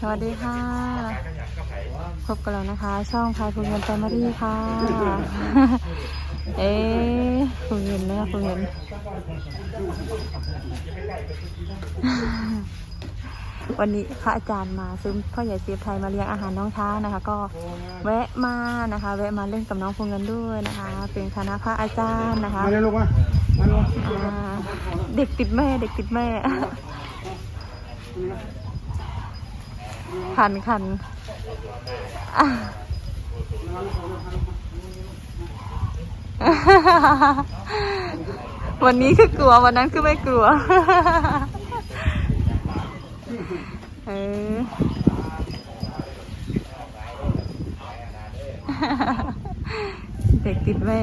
สวัสดีค่ะ พบกันแล้วนะคะ ช่องพายภูเงินแฟมิลี่ค่ะ เอ๊ะภูเงินเนี่ยภูเงินวันนี้พระอาจารย์มาซื้อพ่อใหญ่เสียบไทยมาเลี้ยงอาหารน้องช้างนะคะ ก็แวะมานะคะ แวะมาเล่นกับน้องภูเงินด้วยนะคะ เป็นคณะพระอาจารย์นะคะมาเลยลูกมามาลูกอ่าเด็กติดแม่เด็กติดแม่ คันคันวันนี้คือกลัววันนั้นคือไม่กลัวเออเด็กติดแม่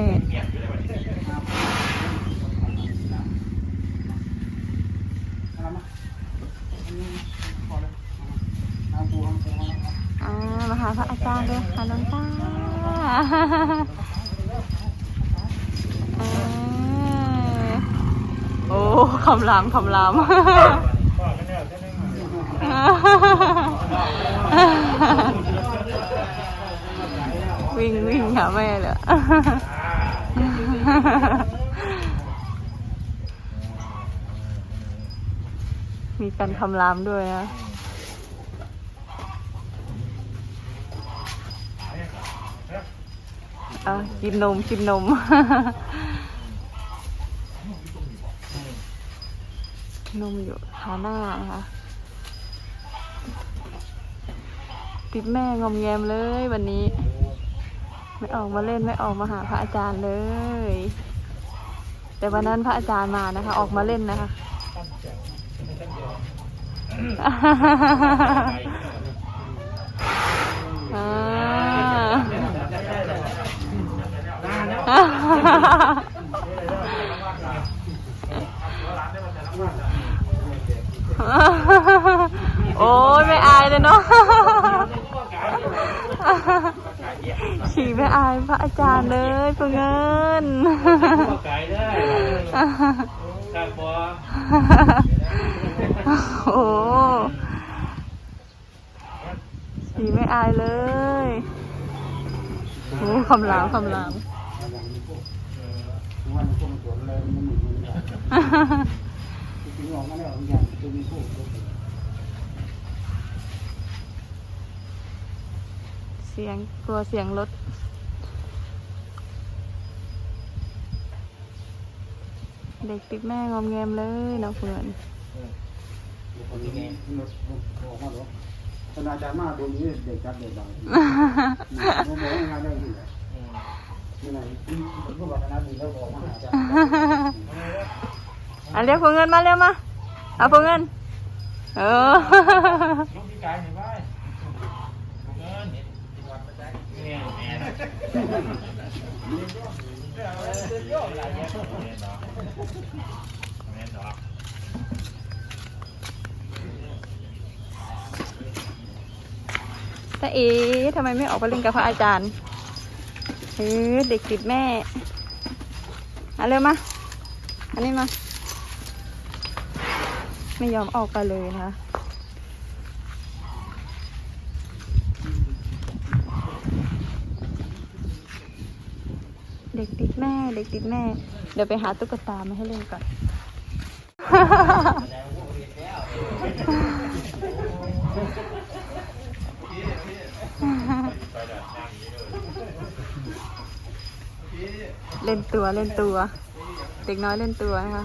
เอามาอันนี้พอเลยเอาปูเอาปูเอา อ่ามา หาพระอาจารย์เลยค่ะน้องตาโอ้คำรามคำรามวิ่งวิ่งหาแม่เลยมีการคำรามด้วยนะ อะกินนมกินนม นมอยู่ขาหน้านะคะติดแม่งอมแงมเลยวันนี้ ไม่ออกมาเล่นไม่ออกมาหาพระอาจารย์เลย แต่วันนั้นพระอาจารย์มานะคะ ออกมาเล่นนะคะอ่า โอ้ยไม่อายเลยเนาะขี่ไม่อายพระอาจารย์เลยเพื่อเงินโอ้ขี่ไม่อายเลยโอ้คำรามคำราม วันนี้พวกมันสวนเลยมันหมุนมันแบบจริงๆออกมาแล้วอย่างตัวมีคู่เสียงกลัวเสียงรถเด็กติดแม่งอมแงมเลยน้องเพื่อนคนนี้มันออกมาหรอคณาจารย์มาตัวนี้เด็กจัดเด็กบางผมบอกงานได้ที่ไหน ที่ไหนผมก็บอกคณะดีแล้วบอกมาหาอาจารย์อะเรียกพวกเงินมาเร็วมาเอาพวกเงิน เออลูกพี่ไก่เห็นไหมเงินเนี่ยแม่แม่ดอกแต่เอ๋ทำไมไม่ออกไปเล่นกับพระอาจารย์ เออเด็กติดแม่เอาเร็วมา อันนี้มา ไม่ยอมออกไปเลยนะคะเด็กติดแม่ เด็กติดแม่ เดี๋ยวไปหาตุ๊กตามาให้เล่นก่อน เล่นตัวเล่นตัว เด็กน้อยเล่นตัวนะคะ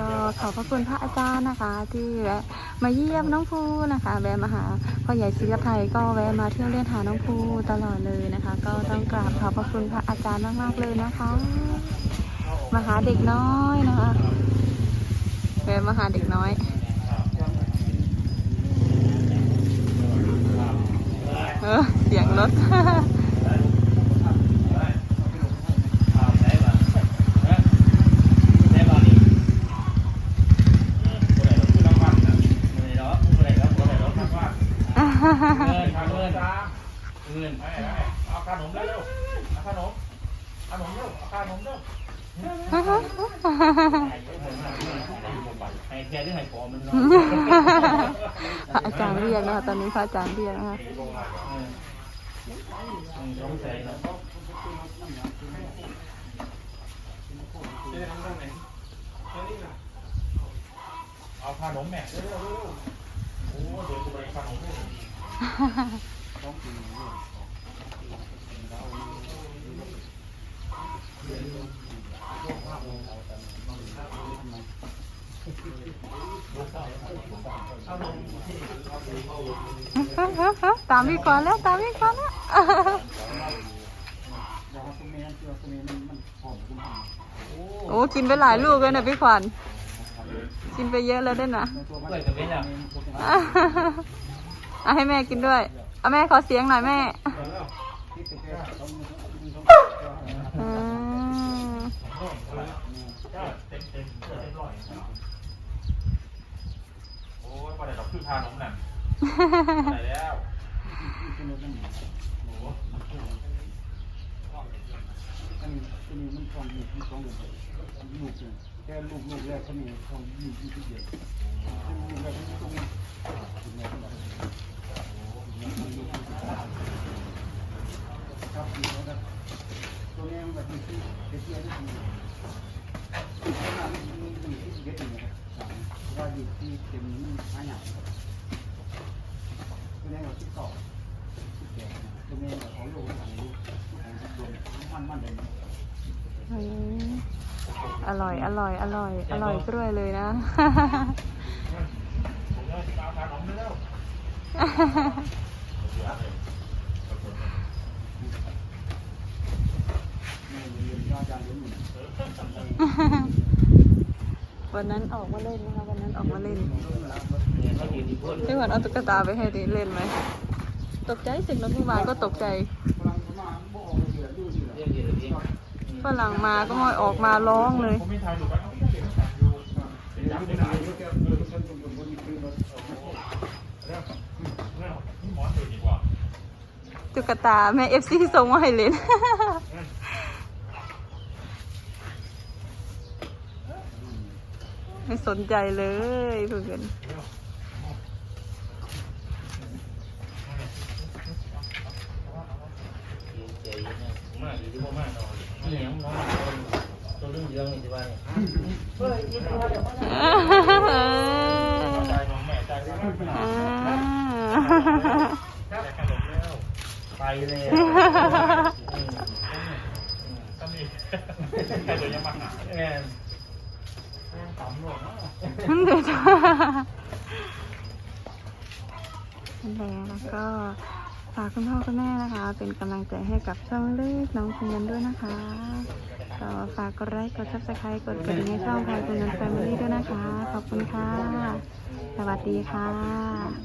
ก็ขอบพระคุณพระอาจารย์นะคะ ที่แวะมาเยี่ยมน้องภูนะคะ แวะมาหาพ่อใหญ่ศิลปไทยก็แวะมาเที่ยวเล่นหาน้องภูตลอดเลยนะคะ ก็ต้องกราบขอบพระคุณพระอาจารย์มากๆเลยนะคะ มาหาเด็กน้อยนะคะแวะมาหาเด็กน้อย เออ เสียงรถ เอาขนมเร็วเอาขนม ขนมเร็วเอาขนมเร็ว พระอาจารย์เรียกนะคะตอนนี้พระอาจารย์เรียกนะคะเอาขนมแม่โอ้เดี๋ยวจะไปขนมต้องกินเนี่ย ตามพี่ก่อนแล้วตามพี่ก่อนแล้วโอ้กินไปหลายลูกเลยนะพี่ขวัญกินไปเยอะแล้วด้วยนะเอาให้แม่กินด้วยเอาแม่ขอเสียงหน่อยแม่ องต้องอืมเต็มเต็มเต็มร้อยโอ้ยพอได้ดอกคือทานนมนั่นได้แล้วคุณแม่มันโอ้อันนี้ตัวนี้มันทองอยู่ที่สองเดือนลูกเนี่ยแค่ลูกลูกแรกเขามีทองอยู่ที่ที่เดียวลูกแรกที่ตรงนี้คุณแม่ก็บอกครับดีแล้วตัวนี้มันแบบที่ที่ที่ที่ที่ขนาด เต็มห้าอย่างตัวนี้เราที่ต่อที่แก่ตัวนี้ของลูกของลูกของมันมันเลยอืมอร่อย อร่อย อร่อย อร่อยกล้วยเลยนะ วไม่เรียนยอดจานเลี้ยงหนึ่งวันนั้นออกมาเล่นนะคะวันนั้นออกมาเล่นเนี่ยเขายืนที่เพื่อนพี่ขวัญเอาตุ๊กตาไปให้ดิเล่นไหมตกใจสิ่งนั้นพี่วานก็ตกใจพลังมาบ่ออกเสือดูสิเรียกเรียกเรียกฝรั่งมาก็มอยออกมาร้องเลยผมไม่ทายถูกกันเขาเขียนสั่งอยู่เป็นยัยักกษ์ษ์เป็เป็นนอะอะไรไรก็แกเออฉันเป็นคนที่คือรถเรื่องเรื่องนี่หมอนดูดีกว่าตุ๊กตาแม่เอฟซีส่งมาให้เล่น ไม่ส นใจเลยเพื่อนใจเนี่ยมากดีที่พ่อมากนอนนี่ยังน้องตัวเรื่องเรื่องนี่ที่ว่าเนี่ยเฮ้ยนี่ตัวเดี๋ยวใจน้องแม่ใจได้ไหมใจขนมแล้วไปเลยก็มีใครตัวยังมาหาแอนต่ำหลวงเนาะ เดี๋ยวจะนั่น แล้วก็ฝากคุณพ่อคุณแม่นะคะ เป็นกำลังใจให้กับช่องเล็กน้องคุณยันด้วยนะคะก็ฝากกดไลค์กดซับสไครต์กดกระดิ่งให้ช่องพายคุณยันแฟมิลี่ด้วยนะคะ ขอบคุณค่ะ สวัสดีค่ะ